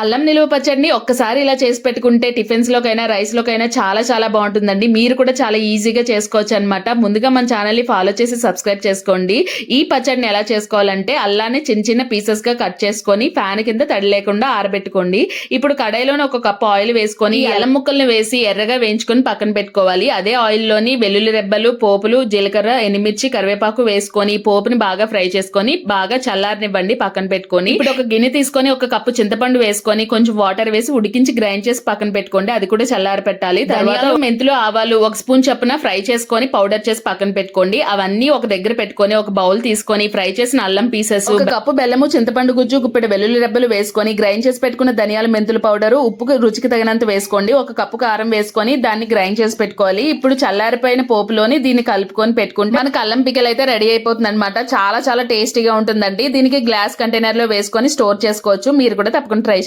అల్లం నిలువ పచ్చడిని ఒక్కసారి ఇలా చేసి పెట్టుకుంటే టిఫిన్స్ లోకైనా రైస్ లోకైనా చాలా చాలా బాగుంటుందండి. మీరు కూడా చాలా ఈజీగా చేసుకోవచ్చు అనమాట ముందుగా మన ఛానల్ని ఫాలో చేసి సబ్స్క్రైబ్ చేసుకోండి. ఈ పచ్చడిని ఎలా చేసుకోవాలంటే అల్లాన్ని చిన్న చిన్న పీసెస్గా కట్ చేసుకొని ఫ్యాన్ కింద తడి లేకుండా ఆరబెట్టుకోండి. ఇప్పుడు కడాయిలోని ఒక కప్ ఆయిల్ వేసుకొని అల్లం ముక్కల్ని వేసి ఎర్రగా వేయించుకొని పక్కన పెట్టుకోవాలి. అదే ఆయిల్లోని వెల్లుల్లి రెబ్బలు పోపులు జీలకర్ర ఎండుమిర్చి కరివేపాకు వేసుకొని పోపుని బాగా ఫ్రై చేసుకొని బాగా చల్లారనివ్వండి పక్కన పెట్టుకొని. ఇప్పుడు ఒక గిన్నె తీసుకొని ఒక కప్పు చింతపండు వేసుకొని కొంచెం వాటర్ వేసి ఉడికించి గ్రైండ్ చేసి పక్కన పెట్టుకోండి. అది కూడా చల్లారి పెట్టాలి. తర్వాత మెంతులు ఆవాలు ఒక స్పూన్ చొప్పున ఫ్రై చేసుకొని పౌడర్ చేసి పక్కన పెట్టుకోండి. అవన్నీ ఒక దగ్గర పెట్టుకొని ఒక బౌల్ తీసుకొని ఫ్రై చేసిన అల్లం పీసెస్ ఒక కప్పు బెల్లము చింతపండు గుజ్జు గుప్పెడు వెల్లుల్లి రెబ్బలు వేసుకొని గ్రైండ్ చేసి పెట్టుకున్న ధనియాల మెంతుల పౌడర్ ఉప్పు రుచికి తగినంత వేసుకోండి. ఒక కప్పు కారం వేసుకొని దాన్ని గ్రైండ్ చేసి పెట్టుకోవాలి. ఇప్పుడు చల్లారిపోయిన పోపులోని దీన్ని కలుపుకొని పెట్టుకుంటే మనకి అల్లం పిక్కలు అయితే రెడీ అయిపోతుంది అనమాట చాలా చాలా టేస్టీగా ఉంటుందండి. దీనికి గ్లాస్ కంటైనర్లో వేసుకొని స్టోర్ చేసుకోవచ్చు. మీరు కూడా తప్పకుండా ట్రై చేయండి.